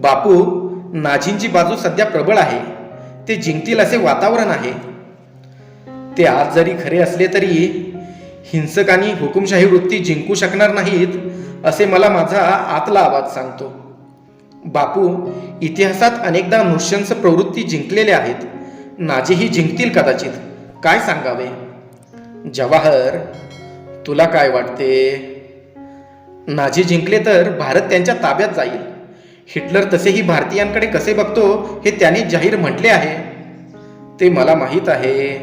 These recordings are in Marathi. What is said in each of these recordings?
बापू नाझींची बाजू सध्या प्रबळ आहे. ते जिंकतील असे वातावरण आहे. ते आज जरी खरे असले तरी हिंसक आणि हुकुमशाही वृत्ती जिंकू शकणार नाहीत असे मला माझा आतला आवाज सांगतो. बापू इतिहासात अनेकदा नृशंस प्रवृत्ती जिंकलेल्या आहेत. नाझीही जिंकतील कदाचित. काय सांगावे? जवाहर तुला काय वाटते? नाझी जिंकले तर भारत त्यांच्या ताब्यात जाईल. हिटलर तसेही भारतीयांकडे कसे बघतो हे त्याने जाहीर म्हटले आहे. ते मला माहीत आहे.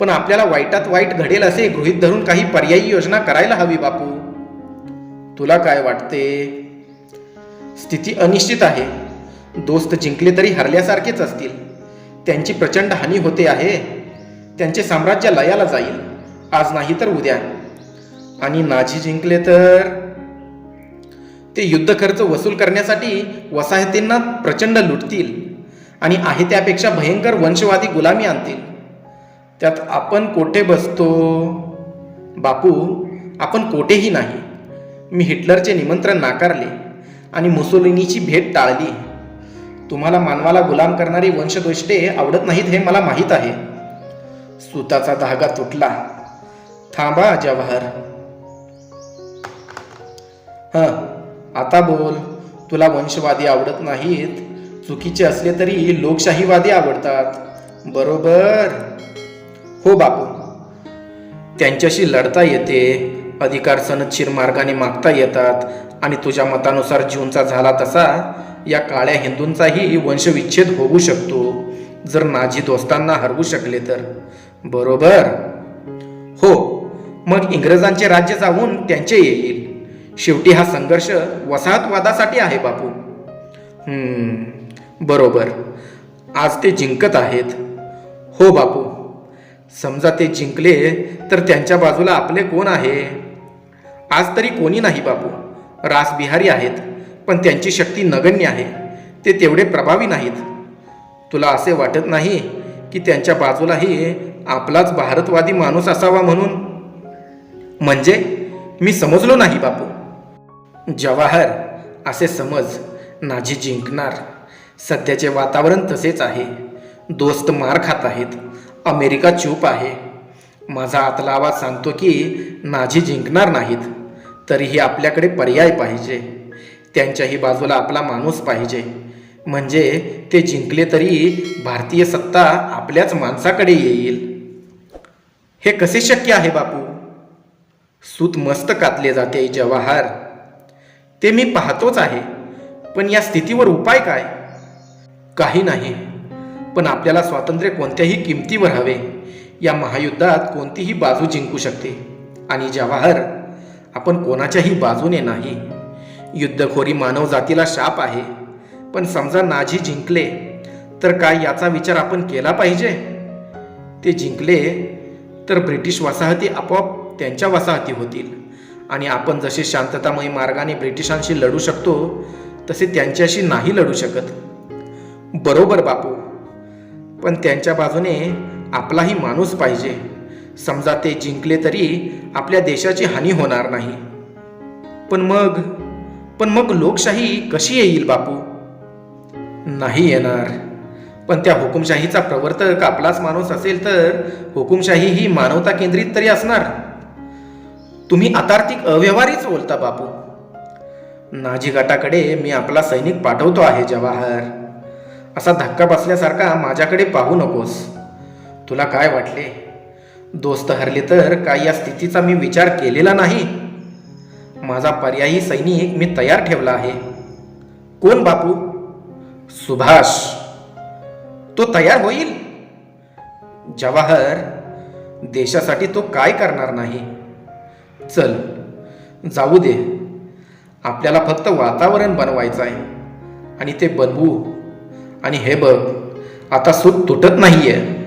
पण आपल्याला वाईटात वाईट घडेल असे गृहित धरून काही पर्यायी योजना करायला हवी बापू. तुला काय वाटते? स्थिती अनिश्चित आहे. दोस्त जिंकले तरी हरल्यासारखेच असतील. त्यांची प्रचंड हानी होते आहे. त्यांचे साम्राज्य लयाला जाईल. आज नाही तर उद्या. आणि नाझी जिंकले तर? ते युद्ध खर्च वसूल करण्यासाठी वसाहतींना प्रचंड लुटतील आणि आहे त्यापेक्षा भयंकर वंशवादी गुलामी आणतील. त्यात आपण कोठे बसतो? बापू आपण कोठेही नाही. मी हिटलरचे निमंत्रण नाकारले आणि मुसोलिनीची भेट टाळली. तुम्हाला मानवाला गुलाम करणारी वंशदोष्टे आवडत नाहीत हे मला माहीत आहे. सुताचा धागा तुटला. थांबा जवाहर. हां. आता बोल तुला वंशवादी आवडत नाहीत. चुकीचे असले तरी लोकशाहीवादी आवडतात. बरोबर. हो बापू. त्यांच्याशी लढता येते. अधिकार सनदशीर मार्गाने मागता येतात. आणि तुझ्या मतानुसार जीवनचा झाला तसा या काळ्या हिंदूंचाही वंशविच्छेद होऊ शकतो. जर नाझी दोस्तांना हरवू शकले तर. बरोबर. हो. मग इंग्रजांचे राज्य जाऊन त्यांचे येईल. शेवटी हा संघर्ष वसाहतवादासाठी आहे बापू. बरोबर. आज ते जिंकत आहेत. हो बापू. समजा ते जिंकले तर त्यांच्या बाजूला आपले कोण आहे? आज तरी कोणी नाही बापू. रासबिहारी आहेत पण त्यांची शक्ती नगण्य आहे. ते तेवढे प्रभावी नाहीत. तुला असे वाटत नाही की त्यांच्या बाजूलाही आपलाच भारतवादी माणूस असावा म्हणून? म्हणजे मी समजलो नाही बापू. जवाहर असे समज नाझी जिंकणार. सध्याचे वातावरण तसेच आहे. दोस्त मार खात आहेत. अमेरिका चूप आहे. माझा आतला आवाज सांगतो की नाझी जिंकणार नाहीत. तरीही आपल्याकडे पर्याय पाहिजे. त्यांच्याही बाजूला आपला माणूस पाहिजे. म्हणजे ते जिंकले तरी भारतीय सत्ता आपल्याच माणसाकडे येईल. हे कसे शक्य आहे बापू? सूत मस्त कातले जाते जवाहर. ते मी पाहतोच आहे. पण या स्थितीवर उपाय काय? काही नाही. पण आपल्याला स्वातंत्र्य कोणत्याही किमतीवर हवे. या महायुद्धात कोणतीही बाजू जिंकू शकते. आणि जवाहर आपण कोणाच्याही बाजूने नाही. युद्धखोरी मानवजातीला शाप आहे. पण समजा नाझी जिंकले तर काय याचा विचार आपण केला पाहिजे? ते जिंकले तर ब्रिटिश वसाहती आपोआप त्यांच्या वसाहती होतील. आणि आपण जसे शांततामय मार्गाने ब्रिटिशांशी लढू शकतो तसे त्यांच्याशी नाही लढू शकत. बरोबर बापू. पण त्यांच्या बाजूने आपलाही माणूस पाहिजे. समजा ते जिंकले तरी आपल्या देशाची हानी होणार नाही. पण मग पण मग लोकशाही कशी येईल बापू? नाही येणार. पण त्या हुकुमशाहीचा प्रवर्तक आपलाच माणूस असेल तर हुकुमशाही ही मानवता केंद्रित तरी असणार. तुम्ही अतार्थिक अव्यवहारीच बोलता बापू. नाझी गटाकडे मी आपला सैनिक पाठवतो आहे जवाहर. असा धक्का बसल्यासारखा माझ्याकडे पाहू नकोस. तुला काय वाटले? दोस्त हरले तर काय या स्थितीचा मी विचार केलेला नाही. माझा पर्यायी सैनिक मी तयार ठेवला आहे. कोण बापू? सुभाष. तो तयार होईल? जवाहर देशासाठी तो काय करणार नाही? चल. जाऊ दे. आपल्याला फक्त वातावरण बनवायचं आहे. आणि ते बनवू. आणि हे बघ आता सूत तुटत नाही आहे